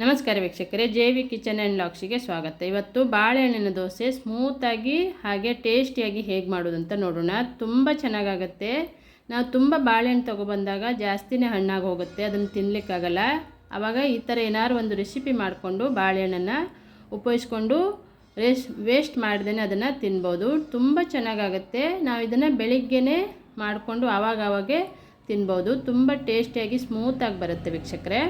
ನಮಸ್ಕಾರ ವೀಕ್ಷಕರೇ, J V kitchen and ಲಾಕ್ಸಿಗೆ ಸ್ವಾಗತ. ಇವತ್ತು ಬಾಳೆಹಣ್ಣಿನ ದೋಸೆ ಸ್ಮೂತಾಗಿ ಹಾಗೆ ಟೇಸ್ಟಿಯಾಗಿ ಹೇಗೆ ಮಾಡೋದು ಅಂತ ನೋಡೋಣ. ತುಂಬ ಚೆನ್ನಾಗಾಗತ್ತೆ. ನಾವು ತುಂಬ ಬಾಳೆಹಣ್ಣು ತೊಗೊಬಂದಾಗ ಜಾಸ್ತಿನೇ ಹಣ್ಣಾಗಿ ಹೋಗುತ್ತೆ, ಅದನ್ನು ತಿನ್ನಲಿಕ್ಕಾಗಲ್ಲ ಆವಾಗ ಈ ಥರ ಏನಾದ್ರು ಒಂದು ರೆಸಿಪಿ ಮಾಡಿಕೊಂಡು ಬಾಳೆಹಣ್ಣನ್ನು ಉಪಯೋಗಿಸ್ಕೊಂಡು ರೇಸ್ ವೇಸ್ಟ್ ಮಾಡ್ದೇ ಅದನ್ನು ತಿನ್ಬೋದು. ತುಂಬ ಚೆನ್ನಾಗಾಗತ್ತೆ. ನಾವು ಇದನ್ನು ಬೆಳಿಗ್ಗೆನೇ ಮಾಡಿಕೊಂಡು ಆವಾಗವಾಗೆ ತಿನ್ಬೋದು. ತುಂಬ ಟೇಸ್ಟಿಯಾಗಿ ಸ್ಮೂತಾಗಿ ಬರುತ್ತೆ ವೀಕ್ಷಕರೇ.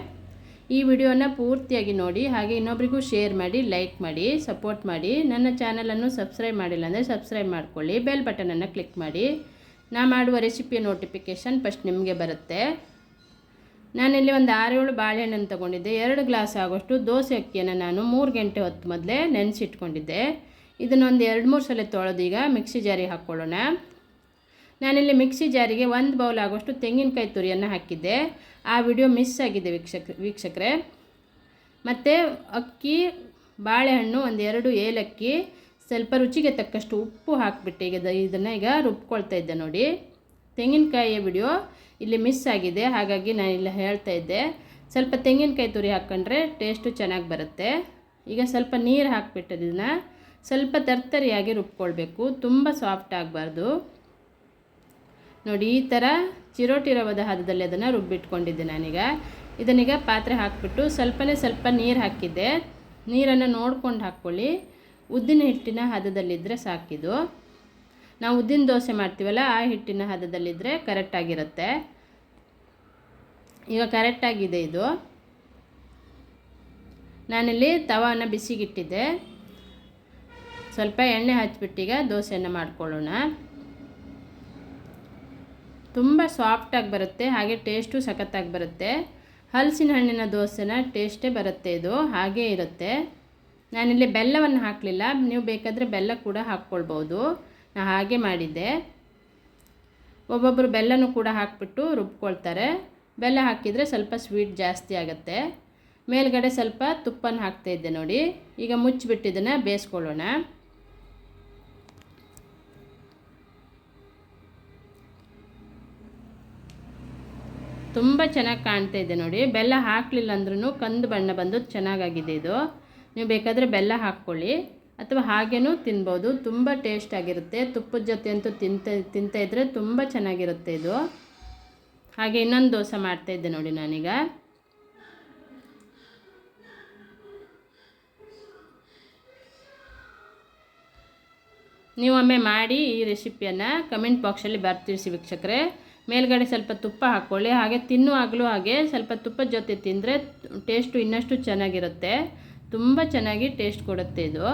ಈ ವಿಡಿಯೋನ ಪೂರ್ತಿಯಾಗಿ ನೋಡಿ, ಹಾಗೆ ಇನ್ನೊಬ್ರಿಗೂ ಶೇರ್ ಮಾಡಿ ಲೈಕ್ ಮಾಡಿ ಸಪೋರ್ಟ್ ಮಾಡಿ. ನನ್ನ ಚಾನಲನ್ನು ಸಬ್ಸ್ಕ್ರೈಬ್ ಮಾಡಿಲ್ಲ ಅಂದರೆ ಸಬ್ಸ್ಕ್ರೈಬ್ ಮಾಡ್ಕೊಳ್ಳಿ. ಬೆಲ್ ಬಟನನ್ನು ಕ್ಲಿಕ್ ಮಾಡಿ. ನಾ ಮಾಡುವ ರೆಸಿಪಿಯ ನೋಟಿಫಿಕೇಷನ್ ಫಸ್ಟ್ ನಿಮಗೆ ಬರುತ್ತೆ. ನಾನಿಲ್ಲಿ ಒಂದು ಆರೇಳು ಬಾಳೆಹಣ್ಣನ್ನು ತೊಗೊಂಡಿದ್ದೆ. ಎರಡು ಗ್ಲಾಸ್ ಆಗೋಷ್ಟು ದೋಸೆ ಅಕ್ಕಿಯನ್ನು ನಾನು ಮೂರು ಗಂಟೆ ಹೊತ್ತು ಮೊದಲೇ ನೆನೆಸಿಟ್ಕೊಂಡಿದ್ದೆ. ಇದನ್ನೊಂದು ಎರಡು ಮೂರು ಸಲ ತೊಳೆದು ಈಗ ಮಿಕ್ಸಿ ಜಾರಿಗೆ ಹಾಕ್ಕೊಳ್ಳೋಣ. ನಾನಿಲ್ಲಿ ಮಿಕ್ಸಿ ಜಾರಿಗೆ ಒಂದು ಬೌಲ್ ಆಗೋಷ್ಟು ತೆಂಗಿನಕಾಯಿ ತುರಿಯನ್ನು ಹಾಕಿದ್ದೆ. ಆ ವಿಡಿಯೋ ಮಿಸ್ ಆಗಿದೆ ವೀಕ್ಷಕ, ವೀಕ್ಷಕರೇ. ಮತ್ತು ಅಕ್ಕಿ, ಬಾಳೆಹಣ್ಣು ಒಂದು ಎರಡು ಏಲಕ್ಕಿ, ಸ್ವಲ್ಪ ರುಚಿಗೆ ತಕ್ಕಷ್ಟು ಉಪ್ಪು ಹಾಕಿಬಿಟ್ಟು ಈಗ ಇದನ್ನು ಈಗ ರುಬ್ಕೊಳ್ತಾ ಇದ್ದೆ ನೋಡಿ. ತೆಂಗಿನಕಾಯಿಯ ವಿಡಿಯೋ ಇಲ್ಲಿ ಮಿಸ್ ಆಗಿದೆ, ಹಾಗಾಗಿ ನಾನು ಇಲ್ಲಿ ಹೇಳ್ತಾ ಇದ್ದೆ. ಸ್ವಲ್ಪ ತೆಂಗಿನಕಾಯಿ ತುರಿ ಹಾಕ್ಕೊಂಡ್ರೆ ಟೇಸ್ಟು ಚೆನ್ನಾಗಿ ಬರುತ್ತೆ. ಈಗ ಸ್ವಲ್ಪ ನೀರು ಹಾಕ್ಬಿಟ್ಟು ಇದನ್ನು ಸ್ವಲ್ಪ ತರ್ತರಿಯಾಗಿ ರುಬ್ಕೊಳ್ಬೇಕು, ತುಂಬ ಸಾಫ್ಟ್ ಆಗಬಾರ್ದು. ನೋಡಿ, ಈ ಥರ ಚಿರೋಟಿ ರವದ ಹದದಲ್ಲಿ ಅದನ್ನು ರುಬ್ಬಿಟ್ಕೊಂಡಿದ್ದೆ ನಾನೀಗ. ಇದನ್ನೀಗ ಪಾತ್ರೆ ಹಾಕಿಬಿಟ್ಟು ಸ್ವಲ್ಪನೇ ಸ್ವಲ್ಪ ನೀರು ಹಾಕಿದ್ದೆ. ನೀರನ್ನು ನೋಡ್ಕೊಂಡು ಹಾಕ್ಕೊಳ್ಳಿ. ಉದ್ದಿನ ಹಿಟ್ಟಿನ ಹದದಲ್ಲಿದ್ದರೆ ಸಾಕಿದು. ನಾವು ಉದ್ದಿನ ದೋಸೆ ಮಾಡ್ತೀವಲ್ಲ, ಆ ಹಿಟ್ಟಿನ ಹದದಲ್ಲಿದ್ದರೆ ಕರೆಕ್ಟಾಗಿರುತ್ತೆ ಈಗ ಕರೆಕ್ಟಾಗಿದೆ ಇದು. ನಾನಿಲ್ಲಿ ತವಾನ ಬಿಸಿಗಿಟ್ಟಿದ್ದೆ. ಸ್ವಲ್ಪ ಎಣ್ಣೆ ಹಚ್ಬಿಟ್ಟೀಗ ದೋಸೆಯನ್ನು ಮಾಡ್ಕೊಳ್ಳೋಣ. ತುಂಬ ಸಾಫ್ಟಾಗಿ ಬರುತ್ತೆ, ಹಾಗೆ ಟೇಸ್ಟು ಸಖತ್ತಾಗಿ ಬರುತ್ತೆ. ಹಲಸಿನ ಹಣ್ಣಿನ ದೋಸೆನ ಟೇಸ್ಟೇ ಬರುತ್ತೆ ಇದು, ಹಾಗೇ ಇರುತ್ತೆ. ನಾನಿಲ್ಲಿ ಬೆಲ್ಲವನ್ನು ಹಾಕಲಿಲ್ಲ, ನೀವು ಬೇಕಾದರೆ ಬೆಲ್ಲ ಕೂಡ ಹಾಕ್ಕೊಳ್ಬೋದು. ನಾನು ಹಾಗೆ ಮಾಡಿದ್ದೆ. ಒಬ್ಬೊಬ್ಬರು ಬೆಲ್ಲನೂ ಕೂಡ ಹಾಕಿಬಿಟ್ಟು ರುಬ್ಕೊಳ್ತಾರೆ. ಬೆಲ್ಲ ಹಾಕಿದರೆ ಸ್ವಲ್ಪ ಸ್ವೀಟ್ ಜಾಸ್ತಿ ಆಗುತ್ತೆ. ಮೇಲ್ಗಡೆ ಸ್ವಲ್ಪ ತುಪ್ಪನ ಹಾಕ್ತಾಯಿದ್ದೆ ನೋಡಿ, ಈಗ ಮುಚ್ಚಿಬಿಟ್ಟಿದ್ದನ್ನು ಬೇಯಿಸ್ಕೊಳ್ಳೋಣ. ತುಂಬ ಚೆನ್ನಾಗಿ ಕಾಣ್ತಾ ಇದೆ ನೋಡಿ. ಬೆಲ್ಲ ಹಾಕಲಿಲ್ಲ ಅಂದ್ರೂ ಕಂದು ಬಣ್ಣ ಬಂದು ಚೆನ್ನಾಗಾಗಿದೆ ಇದು. ನೀವು ಬೇಕಾದರೆ ಬೆಲ್ಲ ಹಾಕ್ಕೊಳ್ಳಿ. ಅಥವಾ ಹಾಗೇನೂ ತಿನ್ಬೋದು. ತುಂಬ ಟೇಸ್ಟ್ ಆಗಿರುತ್ತೆ. ತುಪ್ಪದ ಜೊತೆ ಅಂತೂ ತಿಂತ ತಿಂತ ಇದ್ದರೆ ತುಂಬ ಚೆನ್ನಾಗಿರುತ್ತೆ ಇದು. ಹಾಗೆ ಇನ್ನೊಂದು ದೋಸೆ ಮಾಡ್ತಾಯಿದ್ದೆ ನೋಡಿ ನಾನೀಗ. ನೀವೊಮ್ಮೆ ಮಾಡಿ ಈ ರೆಸಿಪಿಯನ್ನು ಕಮೆಂಟ್ ಬಾಕ್ಸಲ್ಲಿ ಬರ್ತಿರಿಸಿ ವೀಕ್ಷಕರೇ. ಮೇಲ್ಗಡೆ ಸ್ವಲ್ಪ ತುಪ್ಪ ಹಾಕ್ಕೊಳ್ಳಿ. ಹಾಗೆ ತಿನ್ನುವಾಗಲೂ ಹಾಗೆ ಸ್ವಲ್ಪ ತುಪ್ಪದ ಜೊತೆ ತಿಂದರೆ ಟೇಸ್ಟು ಇನ್ನಷ್ಟು ಚೆನ್ನಾಗಿರುತ್ತೆ. ತುಂಬ ಚೆನ್ನಾಗಿ ಟೇಸ್ಟ್ ಕೊಡುತ್ತೆ ಇದು.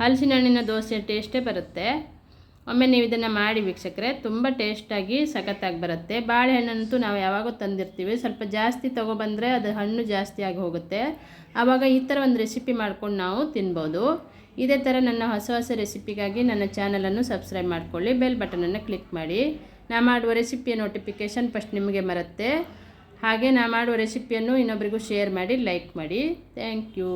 ಹಲಸಿನ ಹಣ್ಣಿನ ದೋಸೆ ಟೇಸ್ಟೇ ಬರುತ್ತೆ. ಒಮ್ಮೆ ನೀವು ಇದನ್ನು ಮಾಡಿ ವೀಕ್ಷಕರೆ, ತುಂಬ ಟೇಸ್ಟಾಗಿ ಸಖತ್ತಾಗಿ ಬರುತ್ತೆ. ಬಾಳೆಹಣ್ಣಂತೂ ನಾವು ಯಾವಾಗೂ ತಂದಿರ್ತೀವಿ. ಸ್ವಲ್ಪ ಜಾಸ್ತಿ ತೊಗೊಬಂದರೆ ಅದು ಹಣ್ಣು ಜಾಸ್ತಿ ಆಗಿ ಹೋಗುತ್ತೆ. ಆವಾಗ ಈ ಥರ ಒಂದು ರೆಸಿಪಿ ಮಾಡ್ಕೊಂಡು ನಾವು ತಿನ್ಬೋದು. ಇದೇ ಥರ ನನ್ನ ಹೊಸ ಹೊಸ ರೆಸಿಪಿಗಾಗಿ ನನ್ನ ಚಾನಲನ್ನು ಸಬ್ಸ್ಕ್ರೈಬ್ ಮಾಡಿಕೊಳ್ಳಿ, ಬೆಲ್ ಬಟನನ್ನು ಕ್ಲಿಕ್ ಮಾಡಿ. ನಾ ಮಾಡುವ ರೆಸಿಪಿಯ ನೋಟಿಫಿಕೇಷನ್ ಫಸ್ಟ್ ನಿಮಗೆ ಬರುತ್ತೆ. ಹಾಗೆ ನಾ ಮಾಡುವ ರೆಸಿಪಿಯನ್ನು ಇನ್ನೊಬ್ರಿಗೂ ಶೇರ್ ಮಾಡಿ, ಲೈಕ್ ಮಾಡಿ. Thank you.